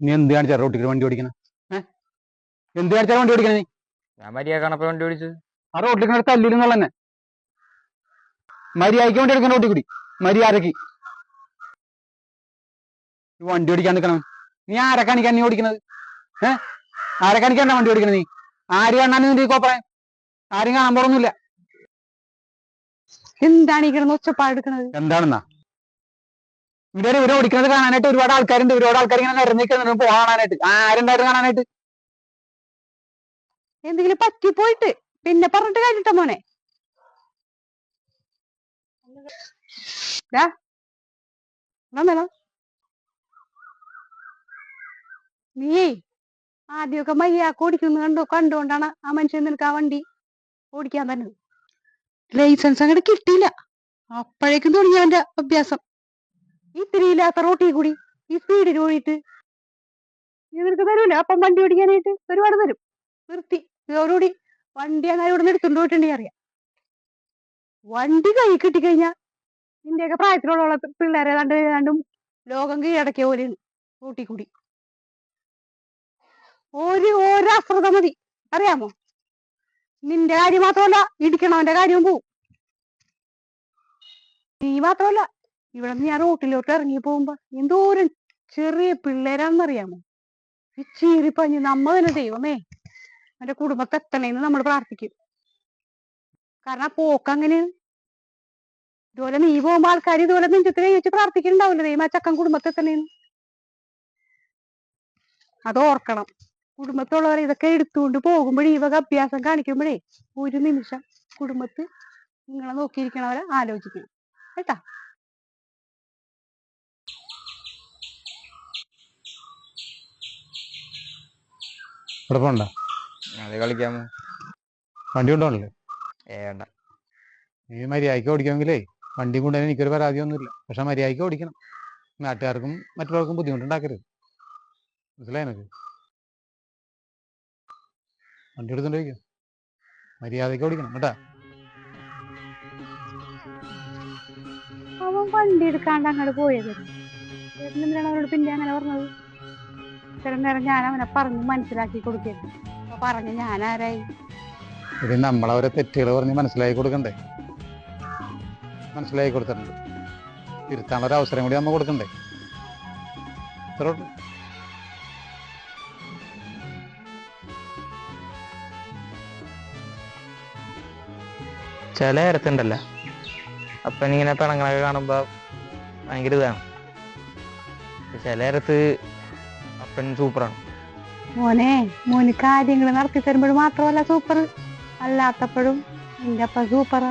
നീ എന്ത് കാണിച്ചാ റോട്ടിക്ക് വണ്ടി ഓടിക്കണ ഏഹ് എന്ത് കാണിച്ചാ വണ്ടി ഓടിക്കണ നീ? ഞാൻ മര്യാദ അപ്പൊ വണ്ടി ഓടിച്ചത്. ആ റോട്ടിൽ അടുത്ത് അല്ലിരുന്നുള്ള തന്നെ മര്യാദയ്ക്ക് വണ്ടി എടുക്കണ റോട്ടിൽ കൂടി. മര്യാദയ്ക്ക് ഈ വണ്ടി ഓടിക്കാൻ നിൽക്കണം നീ ആരെ കാണിക്കാൻ നീ ഓടിക്കണത്? ഏഹ് ആരെ കാണിക്കാണ്ട വണ്ടി ഓടിക്കണ നീ? ആര് കാണാനും നിന്റെ ഈ കോപ്രായം ആരും കാണാൻ പോറൊന്നുമില്ല എന്താണ് ഈ കിടന്ന് ഒച്ചപ്പാടെടുക്കണത് എന്താണെന്നാ? ഇവിടെ ഇവരെ ഓടിക്കുന്നത് കാണാനായിട്ട് ഒരുപാട് ആൾക്കാരുണ്ട്. ഒരുപാട് ആൾക്കാർ ഇങ്ങനെ നിരന്നിക്കുന്നുണ്ട് കാണാനായിട്ട്. ആരുണ്ടായിരുന്നു കാണാനായിട്ട്? എന്തെങ്കിലും പറ്റിപ്പോയിട്ട് പിന്നെ പറഞ്ഞിട്ട് കഴിഞ്ഞിട്ട മോനെ. ദാ, വന്നല്ലോ നീ ആദ്യമൊക്കെ മയ്യാക്ക് ഓടിക്കുന്നു കണ്ടു? കണ്ടുകൊണ്ടാണ് ആ മനുഷ്യൻ നിനക്ക് ആ വണ്ടി ഓടിക്കാൻ തന്നെ. ലൈസൻസ് അങ്ങോട്ട് കിട്ടിയില്ല. അപ്പോഴേക്കും തുടങ്ങി അവന്റെ അഭ്യാസം. ഇത്തിരി ഇല്ലാത്ത റോട്ടിൽ കൂടി ഈ സ്പീഡിൽ ഓടിയിട്ട് നിനക്ക് തരൂല. അപ്പം വണ്ടി ഓടിക്കാനായിട്ട് ഒരുപാട് തരും. നിർത്തി. ഇതോടുകൂടി വണ്ടി അങ്ങനെ ഇവിടെ നിന്ന് എടുത്തുകൊണ്ട് അറിയാം. വണ്ടി കൈ കിട്ടിക്കഴിഞ്ഞാ നിന്റെയൊക്കെ പ്രായത്തിലുള്ള പിള്ളേരെ കണ്ട് ഏതാണ്ടും ലോകം കീഴടക്കിയ പോലെയാണ് റോട്ടിൽ കൂടി. ഒരു ഒരു അശ്രദ്ധ മതി. അറിയാമോ? നിന്റെ കാര്യം മാത്രമല്ല ഇടിക്കണവന്റെ കാര്യവും പോവും. നീ മാത്രമല്ല ഇവിടെ നിന്ന് ഞാൻ റോട്ടിലോട്ട് ഇറങ്ങി പോകുമ്പോ എന്തോരം ചെറിയ പിള്ളേരാണെന്നറിയാമോ ഈ ചീറിപ്പഞ്ഞ് നമ്മ തന്നെ ദൈവമേ അവന്റെ കുടുംബത്തെ എത്തണേന്ന് നമ്മൾ പ്രാർത്ഥിക്കും. കാരണം പോക്ക് അങ്ങനെയാണ്. ഇതുപോലെ നീ പോകുമ്പോ ആൾക്കാർ ഇതുപോലെ നെഞ്ചത്തിൽ ചോദിച്ച് പ്രാർത്ഥിക്കുന്നുണ്ടാവില്ല ദൈവം ആ ചക്കൻ കുടുംബത്തെ എത്തണേന്ന്. അത് ഓർക്കണം. കുടുംബത്തുള്ളവർ ഇതൊക്കെ എടുത്തുകൊണ്ട് പോകുമ്പോഴേ ഈ വക അഭ്യാസം കാണിക്കുമ്പോഴേ ഒരു നിമിഷം കുടുംബത്ത് നിങ്ങളെ നോക്കിയിരിക്കണവരെ ആലോചിക്കണം. കേട്ടാ? ഇവിടെ പോണ്ട അത് കളിക്കാമോ വണ്ടി കൊണ്ടുപോകണല്ലേ ഏ വേണ്ട. നീ മര്യാദയ്ക്ക് ഓടിക്കാമെങ്കിലേ വണ്ടി കൊണ്ടുപോകാൻ എനിക്കൊരു പരാതിയൊന്നുമില്ല. പക്ഷെ മര്യാദയ്ക്ക് ഓടിക്കണം. നാട്ടുകാർക്കും മറ്റുള്ളവർക്കും ബുദ്ധിമുട്ടുണ്ടാക്കരുത്. മനസ്സിലായി എനിക്ക് വണ്ടി എടുത്തോണ്ട് പോയിക്കോ. മര്യാദയ്ക്ക് ഓടിക്കണം കേട്ടാ. അവൻ വണ്ടി എടുക്കാണ്ട് അങ്ങോട്ട് പോയത് എന്തിനാണ് അവനോട് പിന്നെ അങ്ങനെ പറഞ്ഞത്? ഇത്ര നേരം ഞാൻ അവനെ പറഞ്ഞ് മനസ്സിലാക്കി കൊടുക്കരുത്. അപ്പൊ പറഞ്ഞ് ഞാൻ ആരായി ഇത് നമ്മളവരെ തെറ്റുകൾ പറഞ്ഞ് മനസ്സിലാക്കി കൊടുക്കണ്ടേ? മനസ്സിലാക്കി കൊടുത്തിട്ടുണ്ട്. തിരുത്താനുള്ള ഒരു അവസരം കൂടി നമ്മൾ കൊടുക്കണ്ടേ? ഇത്രേ. ചില നേരത്തുണ്ടല്ല. അപ്പനിങ്ങനെ പെണങ്ങളൊക്കെ കാണുമ്പോ ഭയങ്കര ഇതാണ്. ചില നേരത്ത് അപ്പൻ സൂപ്പറാണ്. മോനെ മോന് കാര്യങ്ങൾ നടത്തി തരുമ്പോഴും മാത്രമല്ല സൂപ്പർ അല്ലാത്തപ്പോഴും എന്റെ അപ്പ സൂപ്പറാ.